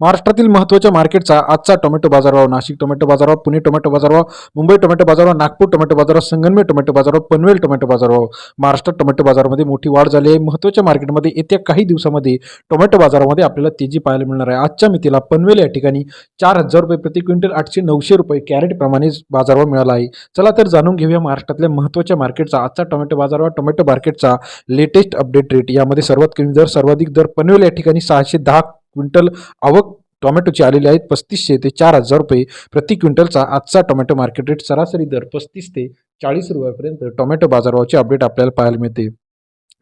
महाराष्ट्रातील महत्त्वाच्या मार्केटचा आजचा टोमॅटो बाजारभाव नाशिक टोमॅटो बाजारभाव पुणे टोमॅटो बाजारभाव मुंबई टोमॅटो बाजारभाव नागपूर टोमॅटो बाजारभाव संगनमे टोमॅटो बाजारभाव पनवेल टोमॅटो बाजारभाव. महाराष्ट्रात टोमॅटो बाजारामध्ये मोठी वाढ झाली आहे. महत्त्वाच्या मार्केटमध्ये येत्या काही दिवसामध्ये टोमॅटो बाजारामध्ये आपल्याला तेजी पाहायला मिळणार आहे. आजच्या मितीला पनवेल या ठिकाणी चार हजार रुपये प्रति क्विंटल आठशे नऊशे रुपये कॅरेटप्रमाणे बाजारभाव मिळाला आहे. चला तर जाणून घेऊया महाराष्ट्रातल्या महत्त्वाच्या मार्केटचा आजचा टोमॅटो बाजारभाव टोमॅटो मार्केटचा लेटेस्ट अपडेट रेट यामध्ये सर्वात कमी दर सर्वाधिक दर पनवेल या ठिकाणी सहाशे दहा क्विंटल आवक टोमॅटोची आलेली आहेत पस्तीसशे ते चार हजार रुपये. प्रति क्विंटलचा आजचा टोमॅटो मार्केट रेट सरासरी दर पस्तीस ते चाळीस रुपयापर्यंत टोमॅटो बाजारभावाचे अपडेट आपल्याला पाहायला मिळते.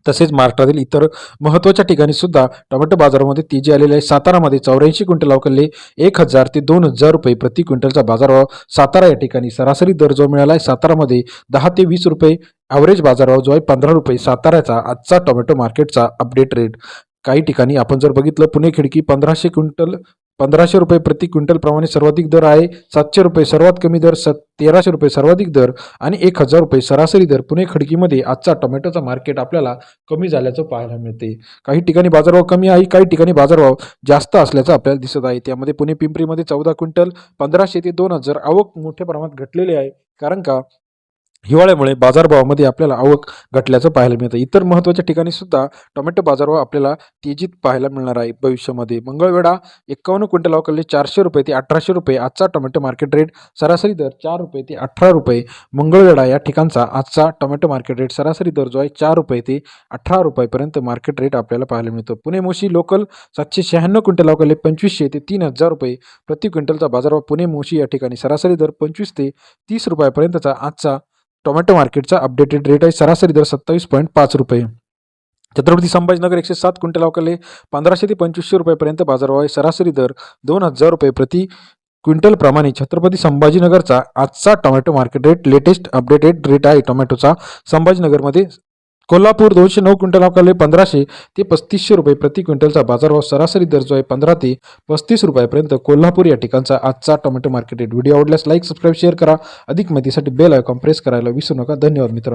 तसेच महाराष्ट्रातील इतर महत्त्वाच्या ठिकाणी सुद्धा टोमॅटो बाजारामध्ये तेजी आलेली आहे. सातारामध्ये चौऱ्याऐंशी क्विंटल अवकलले एक हजार ते दोन हजार रुपये प्रति क्विंटलचा बाजारभाव सातारा या ठिकाणी सरासरी दर जो मिळाला आहे सातारामध्ये दहा ते वीस रुपये ॲव्हरेज बाजारभाव जो आहे पंधरा रुपये साताऱ्याचा आजचा टोमॅटो मार्केटचा अपडेट रेट काही ठिकाणी आपण जर बघितलं पुणे खिडकी पंधराशे क्विंटल पंधराशे रुपये प्रति क्विंटल प्रमाणे सर्वाधिक दर आहे. सातशे रुपये सर्वात कमी दर स तेराशे रुपये सर्वाधिक दर आणि एक हजार रुपये सरासरी दर पुणे खडकीमध्ये आजचा टोमॅटोचा मार्केट आपल्याला कमी झाल्याचं पाहायला मिळते. काही ठिकाणी बाजारभाव कमी आहे काही ठिकाणी बाजारभाव जास्त असल्याचं आपल्याला दिसत आहे. त्यामध्ये पुणे पिंपरीमध्ये चौदा क्विंटल पंधराशे ते दोन हजार आवक मोठ्या प्रमाणात घटलेली आहे. कारण का? हिवाळ्यामुळे बाजारभावामध्ये आपल्याला आवक घटल्याचं पाहायला मिळतं. इतर महत्त्वाच्या ठिकाणी सुद्धा टोमॅटो बाजारभाव आपल्याला तेजीत पाहायला मिळणार आहे भविष्यामध्ये. मंगळवेढा एकावन्न क्विंटल अवकलले चारशे रुपये ते अठराशे रुपये. आजचा टोमॅटो मार्केट रेट सरासरी दर चार रुपये ते अठरा रुपये. मंगळवेढा या ठिकाणचा आजचा टोमॅटो मार्केट रेट सरासरी दर जो आहे चार रुपये ते अठरा रुपयापर्यंत मार्केट रेट आपल्याला पाहायला मिळतो. पुणे मोशी लोकल सातशे शहाण्णव क्विंटल अवकलले पंचवीसशे ते तीन हजार रुपये. प्रति क्विंटलचा बाजारभाव पुणे मोशी या ठिकाणी सरासरी दर पंचवीस ते तीस रुपयापर्यंतचा आजचा टोमॅटो मार्केटचा अपडेटेड रेट आहे. सरासरी दर सत्तावीस पॉईंट पाच रुपये. छत्रपती संभाजीनगर एकशे सात क्विंटल अवकले पंधराशे ते पंचवीसशे रुपयेपर्यंत बाजारभाव आहे. सरासरी दर दोन हजार रुपये प्रति क्विंटल प्रमाणे छत्रपती संभाजीनगरचा आजचा tomato market rate latest updated rate आहे. टोमॅटोचा संभाजीनगरमध्ये कोल्हापूर दोनशे नऊ क्विंटल अवकाले पंधराशे ते पस्तीसशे रुपये प्रति क्विंटलचा बाजारभाव सरासरी दर जो आहे पंधरा ते पस्तीस रुपयापर्यंत कोल्हापूर या ठिकाणचा आजचा टोमॅटो मार्केट व्हिडिओ आवडल्यास लाईक सबस्क्राईब शेअर करा. अधिक माहितीसाठी बेल आयकॉन प्रेस करायला विसरू नका. धन्यवाद मित्रांनो.